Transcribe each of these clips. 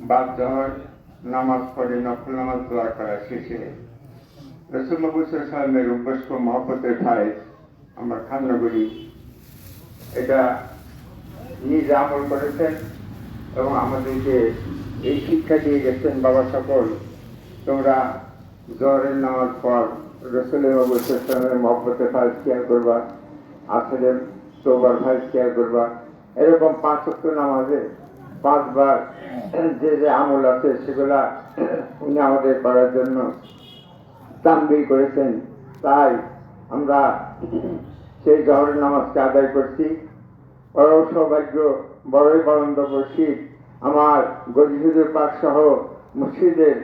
বাধ্য হয় নামাজ পড়ে, নফল নামাজ দোয়া করা শেষে রসুল সালামের উপস্ক মহব্বতের ঠাই আমরা খান্নগরি এটা নিজে আমল করেছেন এবং আমাদেরকে এই শিক্ষা দিয়ে গেছেন বাবা সকল। তোমরা জ্বরের নামাজ পর রসুলের অবস্থানের মহব্বতের ফাইজ কেয়ার করবা আসলের তোবার ফাইজ কেয়ার করবা। এরকম পাঁচ নামাজে পাঁচবার যে যে আমল আছে, সেগুলা উনি আমাদের করার জন্য তাম্বির করেছেন। তাই আমরা সেই জহরের নামাজকে আদায় করছি। বড় সৌভাগ্য, বড়ই বরন্দ করছি আমার গজিহুদের পাক সহ মসজিদের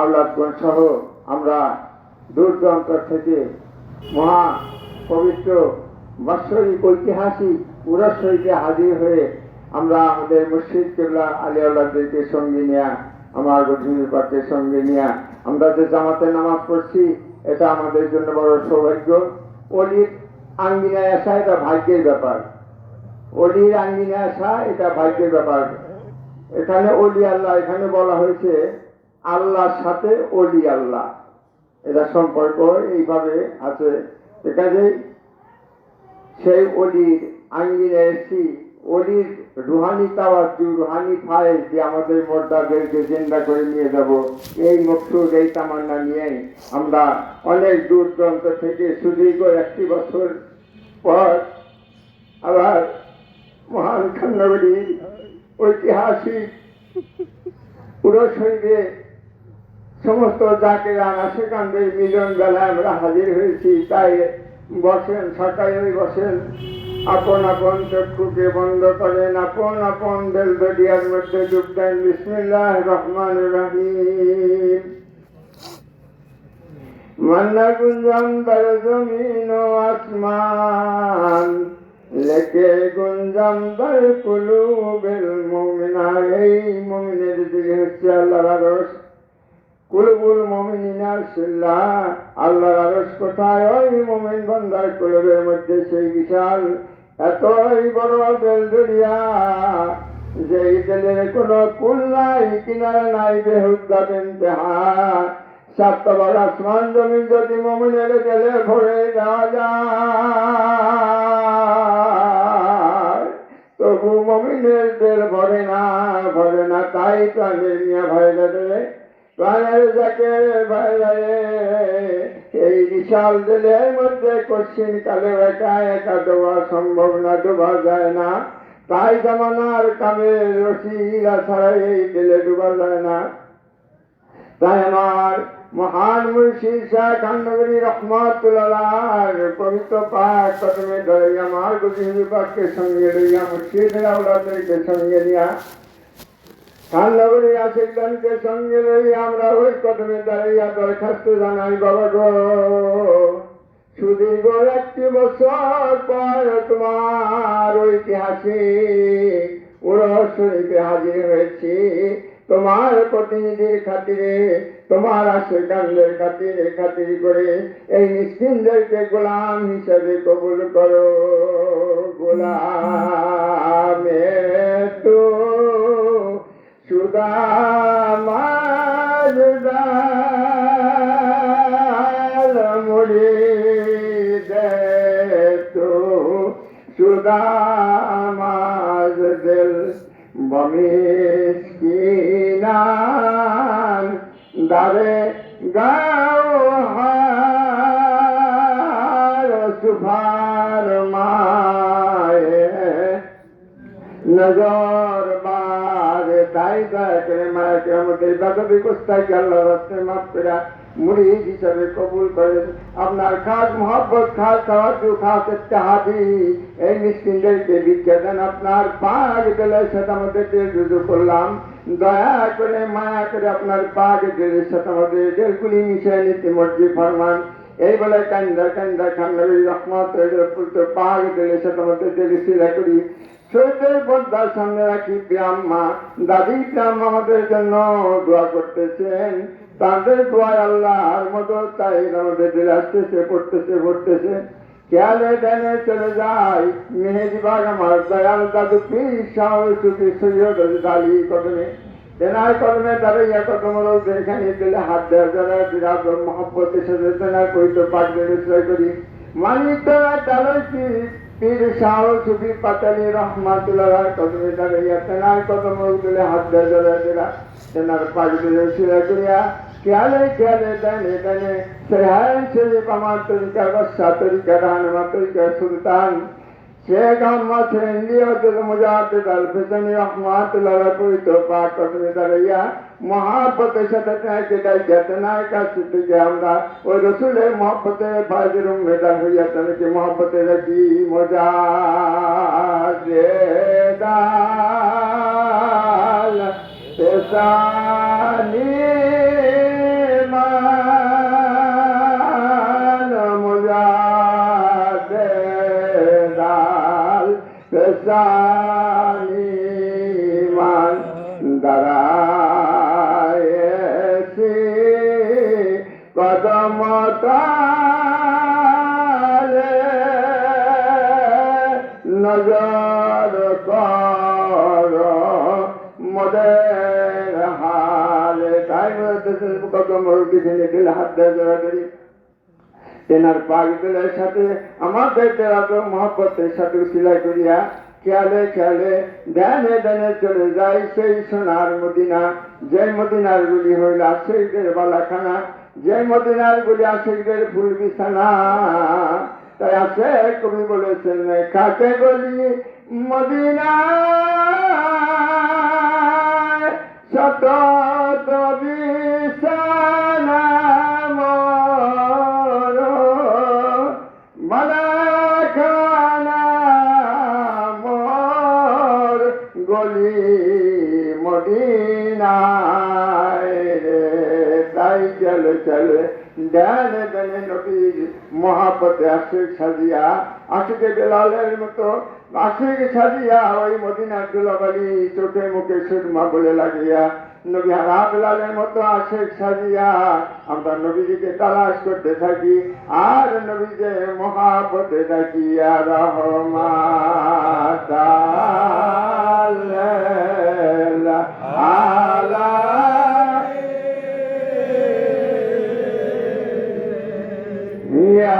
আওলাদগঞ্জ সহ আমরা দূর দূরান্ত থেকে মহা পবিত্র বাৎসরিক ঐতিহাসিক উরস্বরীতে হাজির হয়ে আমরা আমাদের মসজিদ কেবলা আলী আল্লাহদেরকে সঙ্গে নিয়ে, আমার গজিহুদের পাককে সঙ্গে নিয়ে আমরা যে জামাতে নামাজ পড়ছি, এটা আমাদের জন্য বড় সৌভাগ্য। অলির আঙ্গিনায় আসা এটা ভাগ্যের ব্যাপার। অলির আঙ্গিনে আসা এটা ভাগ্যের ব্যাপার। এখানে অলি আল্লাহ, এখানে বলা হয়েছে, আল্লাহর সাথে অলি আল্লাহ। এটা সম্পর্ক এইভাবে আছে। এখানে সেই অলির আঙ্গিনে এসেছি। অলির রুহানি তাওয়াজু রুহানি ফায়েজ যে আমাদের মোর্দাদেরকে জিন্দা করে নিয়ে যাব। এই মকসুদ, এই তামান্না নিয়ে আমরা অনেক দূর দূরান্ত থেকে সুদীর্ঘ একটি বছর পর আবার মহান খান্নগরীর ঐতিহাসিক পুরো শরীরে সমস্ত জাকেরা নাশিকানদের মিলন বেলায় আমরা হাজির হয়েছি। তাই বসেন সকালে বসেন। আপন আপন চক্ষুকে বন্ধ করেন আপন আপন বেল দরিয়ার মধ্যে ডুব দেন। বিসমিল্লাহ রহমান রহিম। মান্না গুঞ্জন দর জমিন ও আসমান লেকে গুঞ্জাম দর কুলুবেল মুমিনা। এই মুমিনের দিকে হচ্ছে আল্লাহর আরশ। কুলবুল মমিনিনা সিল্লা আল্লাহর আরশ কোথায়? ওই মুমিন বান্দার কুলবের মধ্যে সেই বিশাল এতই বড় বেল দরিয়া যে বেলের কোনো কুল নাই, কিনারা নাই বেহুদ্দা বেন্তেহা সাতবার আসমান জমিন যদি মমিনের গেলে ভরে যায়, তবু মমিনের বেল ভরে না ভরে না, তাই প্রাণের নিয়ে ভয় দেবে প্রাণের যাকে বাইরে এই বিশাল দিলের মধ্যে কঠিন কালে একা একা ডোবা সম্ভব না, ডোবা যায় না। তাই জামানার কামের রসিলা ছাড়া এই দিলে ডোবা যায় না। তাই আমার মহান মুর্শিদ শাহ খান্ডগরী রহমতুল্লাহর পবিত্র পাক কদমে ধরে আমার গজিহির পাককে সঙ্গে লইয়া মুর্শিদের আওলাদেরকে সঙ্গে নিয়া সঙ্গে লইয়া আমরা ওই কদমে দাঁড়াইয়া দরখাস্ত জানাই, বাবা গো। সুদীর্ঘ একটি বছর পর তোমার ঐতিহাসিক হাজির হয়েছি। তোমার প্রতিনিধির খাতিরে, তোমার আশ্রয়কান্দের খাতিরে, খাতির করে এই মিসকিনদেরকে গোলাম হিসেবে কবুল করো। গোলামে তো সুদামার মুড়ি দে তো। সুদামাজ দিল বমিষ্কিনান দারে গাও হার সুভার মায়ে। নজর তাই দয়া করে মায়াকে আমাদের দাদবি কোস্তাকে আল্লাহ রাস্তায় মাফ মুড়িদ হিসাবে কবুল করেন। আপনার খাস মোহাব্বত, খাস তাওয়াজু খাস ইত্তেহাদি, এই মিসকিনদেরকে ভিক্ষা দেন। আপনার পাক বেলার সাথে আমাদেরকে রুজু করলাম। দয়া করে, মায়া করে আপনার পাগ দিলের সাথে আমাদের দিলগুলি মিশিয়ে নিতে মর্জি ফরমান। এই বলে কান্দা কান্দা খান্নবী রহমত পাক দিলের সাথে আমাদের দিল শিলা করি। শহীদের পর্দার সামনে রাখি ব্রাহ্মা দাদি ব্রাহ্ম আমাদের জন্য দোয়া করতেছেন। তাদের দোয়ায় আল্লাহর মতো তাই আমাদের দিলে আসতেছে, পড়তেছে পড়তেছে। খেয়ালে দেনে চলে যায় মেহেদিবাগ আমার দয়াল দাদু পীর শাহ সুফি সৈয়দ আলী কদমে। তেনার কর্মে দাঁড়াইয়া কত মরক এখানে দিলে হাত দেওয়া যারা বিরাট মহব্বতের সাথে তেনার পাঠবে বিষয় করি। মানিক তারা পীর শাহ সুফি পাতালি রহমাতুল্লাহ কদমে দাঁড়াইয়া তেনার কদম দিলে হাত দেওয়া যারা দিলা। তেনার পাঠবে বিষয় করিয়া খেয়ালে খেয়ালে দানে দানে সেহায় শরীফ আমার তরিকা বসা তরিকা রাহনুমা তরিকা সুলতান। শেখ আহমদ ইন্ডিয়া দিল মুজাহিদ আল ফিসানি রহমাতুল্লাহ পবিত্র পাক করে দাঁড়াইয়া মহাপতের সাথে তাকে ডাইয়া তেনার কাছে থেকে আমরা ওই রসুলের মহব্বতে ফাজির মেদার হইয়া তাদেরকে মহব্বতে রাখি মজা দাল পেশানি দাল পেশানি মান দাঁড়ায়েছি কদম তালে নজর কর। মদের হালে। তাই কদম দিকে দিল হাত দেওয়া করি। তেনার পাক দিলের সাথে, আমাদের দেওয়াত মহব্বতের সাথে সিলাই করিয়া খেয়ালে খেয়ালে ধ্যানে ধ্যানে চলে যাই সেই সোনার মদিনা। যে মদিনার গুলি হইল আশেকদের বালাখানা যে মদিনার গুলি আশেকদের ফুল বিছানা। তাই আছে, কবি বলেছেন কাকে গলি মদিনা শত বিছানা চলে। ডানে ডানে নবীর মহাপতে আশিক সাজিয়া, আশিকে বেলালের মতো আশিক সাজিয়া ওই মদিনার দুলাবালি চোখে মুখে সুরমা বলে লাগিয়া। নবী হারা বেলালের মতো আশেক সাজিয়া, আমরা নবীজিকে তালাশ করতে থাকি, আর নবীকে মহাপতে ডাকিয়া রহমাতা আলা ইয়া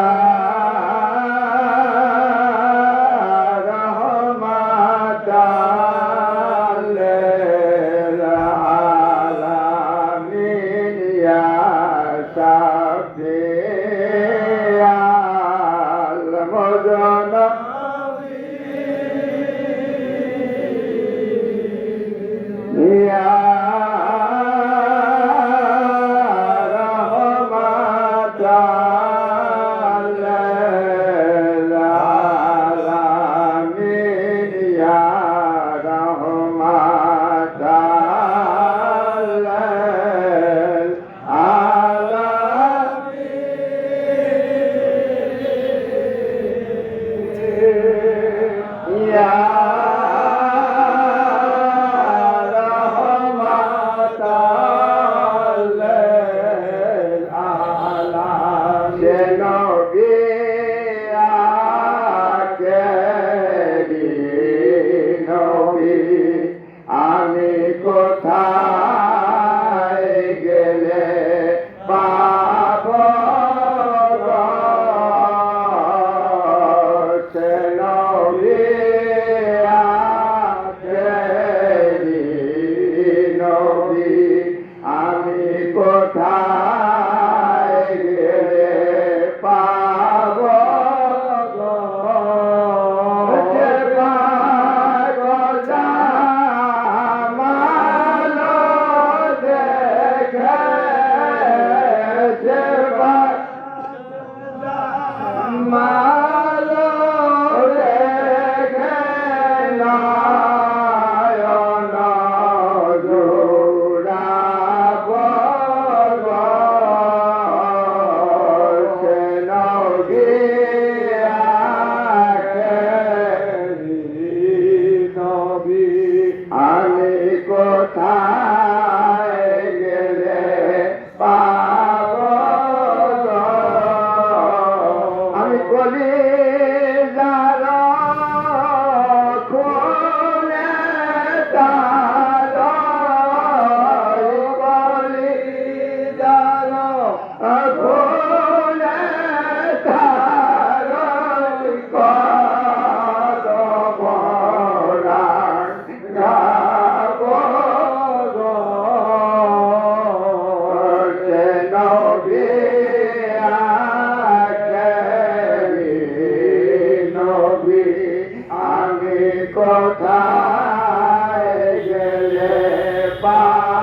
বা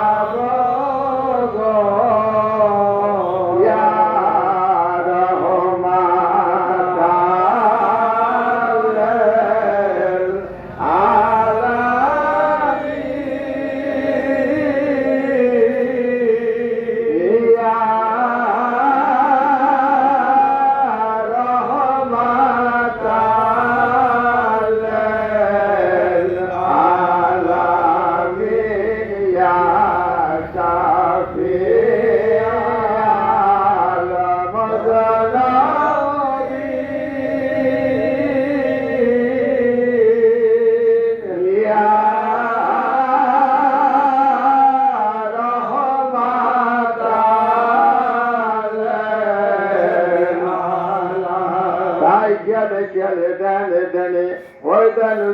ওই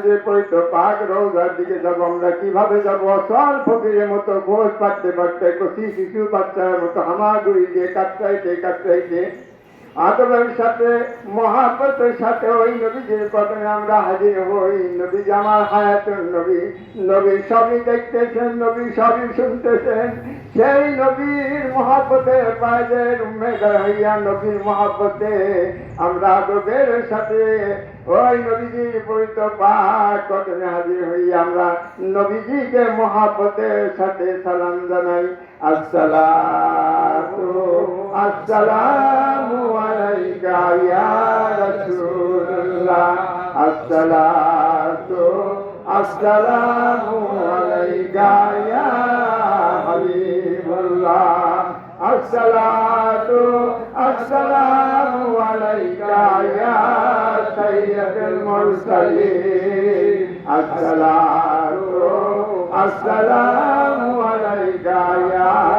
যে পৈত পাক রৌদার দিকে যাব, আমরা কীভাবে যাব? সল ফকিরের মতো ঘোষ পাড়তে পারতে শিশু বাচ্চার মতো হামাগুড়ি দিয়ে কাটতে কাটতে আদবের সাথে মহাপতের সাথে ওই নবীজির কদমে আমরা হাজির হই নবী আমার হায়াতুর নবী নবী সবই দেখতেছেন, নবী সবই শুনতেছেন। সেই নবীর মহাপতে পায়ের উম্মেদার হইয়া নবীর মহাপতে আমরা আদরের সাথে ওই নবীজির পবিত্র পাক হাজির হইয়া আমরা? নবীজিকে মহাপতের সাথে সালাম জানাই। আসসালাতু আসসালামু আলাইকা ইয়া রাসূলুল্লাহ। আসসালাতু আসসালামু আলাইকা ইয়া হাবিবাল্লাহ। আসসালাতু আসসালামু আলাইকা ইয়া সাইয়্যিদুল মুরসালিন আসসালাতু আসসালামু আলাইকা ইয়া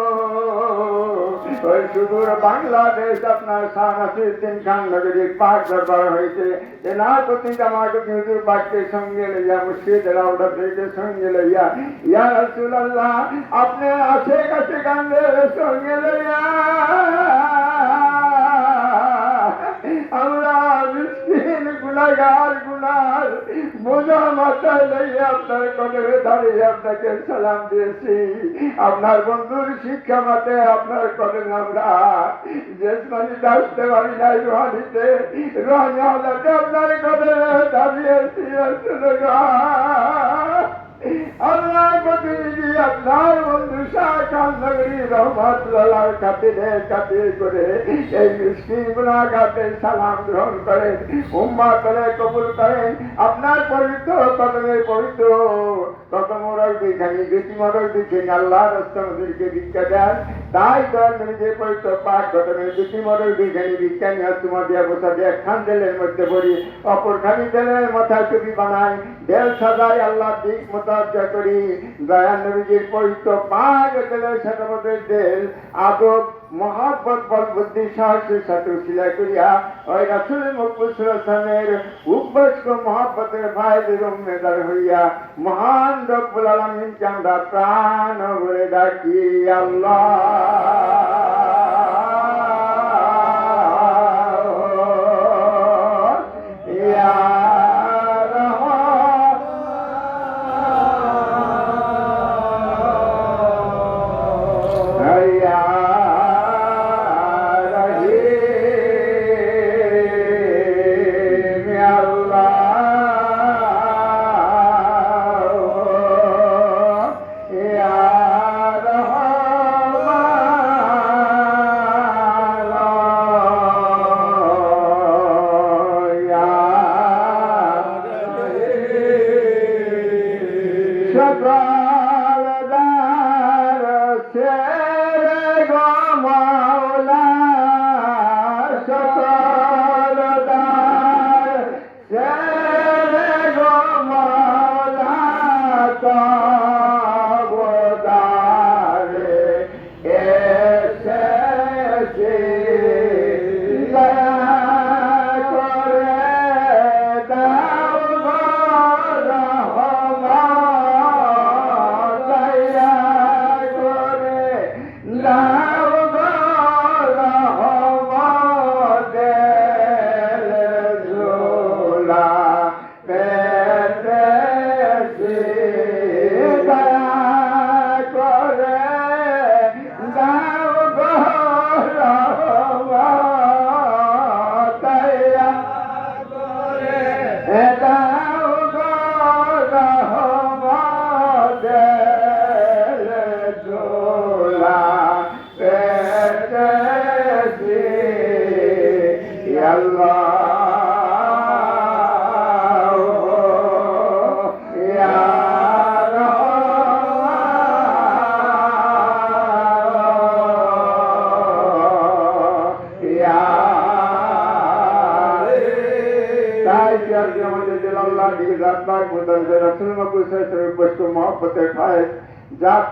ওই সুদূর বাংলাদেশ আপনার শাহ নাসিরুদ্দিন খান নগরীর পাক দরবার হয়েছে। না করতে জামাত হুজুর পাককে সঙ্গে লইয়া মুর্শিদ রাউডা থেকে সঙ্গে লইয়া, ইয়া রাসূলুল্লাহ, আপনি আসে কাছে গান্ধের সঙ্গে লইয়া, আমরা গুনাহগার গুনার বোঝা মাথায় লইয়া আপনার কদমে দাঁড়িয়ে আপনাকে সালাম দিয়েছি। আপনার বন্ধুর শিক্ষা মতে আপনার কদমে আমরা জেসমানিতে আসতে পারি নাই, রোহানিতে। রোহানি আপনার কদমে দাঁড়িয়েছি আসলে গা আল্লাহ প্রতিনিধি আপনার বন্ধু শাহ খান নগরী রহমতুল্লাহ খাতিরে করে এই মিষ্টির গুণাগাতে সালাম গ্রহণ করেন উম্মা করে কবুল করেন আপনার পবিত্র কদমে পবিত্র কত মোরল দিখানি বেশি মোরল দিচ্ছেন আল্লাহ রস্তমদেরকে ভিক্ষা দেন। তাই দল নিজে পবিত্র পাক কদমে বেশি মোরল দিখানি ভিক্ষা নিয়ে তোমার দিয়া বসা দিয়ে খান তেলের মধ্যে পড়ি অপর খানি তেলের মাথায় টুপি বানাই, দেল সাজাই আল্লাহ দিক মোতাবজা করি। দয়া নবীজির পবিত্র পাক তেলের সাথে দেল আদব মহাব্বত বল বুদ্ধি সাহসের সাথে উশিলা করিয়া ওই রাসুল মুকুসের উদ্বস্ক মহাব্বতের ভাইদের উম্মেদার হইয়া মহান রব্বুল প্রাণ ভরে ডাকি আল্লাহ।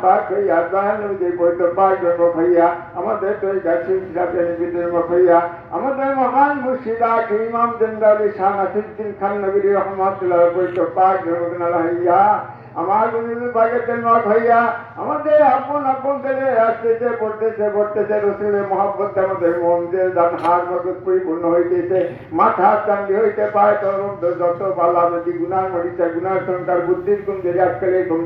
પાક ખૈયા દાન જે કોઈ તો પાક ગણો ખૈયા আমাদের তো এই গাছে ইসরাফের বিদ্রোহ হইয়া আমাদের মহান মুর্শিদা ইমাম জেন্দালি শাহ আমার গুরুল বাগের মত হইয়া আমাদের আপন আপন দিলে আসতেছে, পড়তেছে পড়তেছে, রসুলের মহাব্বত আমাদের মন যে দান হার মগজ পরিপূর্ণ হইতেছে। মাথা চাঙ্গি হইতে পায় তোর মধ্যে যত পাল্লা নদী গুনার মরিচা গুনার সংকার বুদ্ধির কম দেরি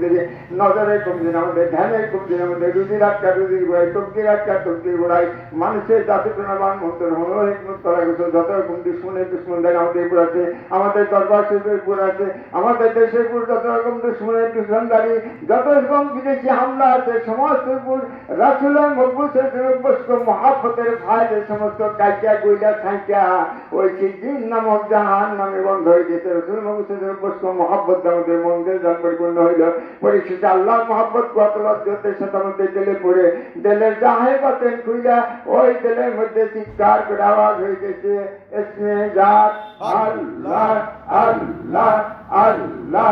দেরি নজরের দিন আমাদের ধ্যানের দিন আমাদের রুজির আটকা রুজির গোড়াই তবকির আটকা তবকির গোড়াই মানুষের জাতি প্রণামান মন্ত্র হলো হিকমত গেছে যত রকম দুশ্মনের দুশ্মন দেন আমাদের উপর আছে, আমাদের দরবার শিল্পের উপর আছে, আমাদের দেশের উপর যত রকম দুশ্মনের দুশ্মনদারি যত রকম বিদেশি হামলা আছে, সমস্ত উপর রাসুলের মকবুসের বস্ক ভাই সমস্ত কাইকা গুইলা থাইকা ওই সিদ্দিন নামক জাহান নামে বন্ধ হয়ে গেছে। রসুল মকবুসের বস্ক মহাব্বত আমাদের মন্দির জন পরিপূর্ণ হইল। পরিশেষে আল্লাহ মহাব্বত কতলজ্জতের সাথে আমাদের দিলে পড়ে দিলের জাহে বাতেন খুইলা, ওই দিলের মধ্যে চিৎকার করে আওয়াজ হয়ে গেছে এসমে জাত, আল্লাহ আল্লাহ আল্লাহ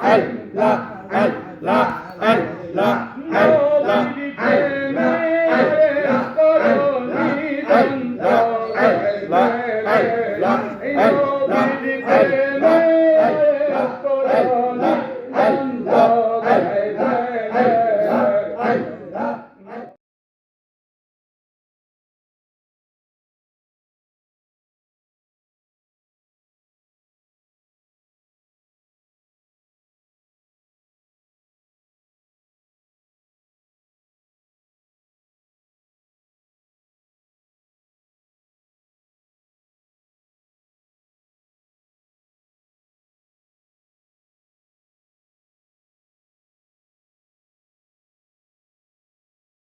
Hey! la ay la ay la ay la ay la ay la ay la ay la ay la ay la ay la ay la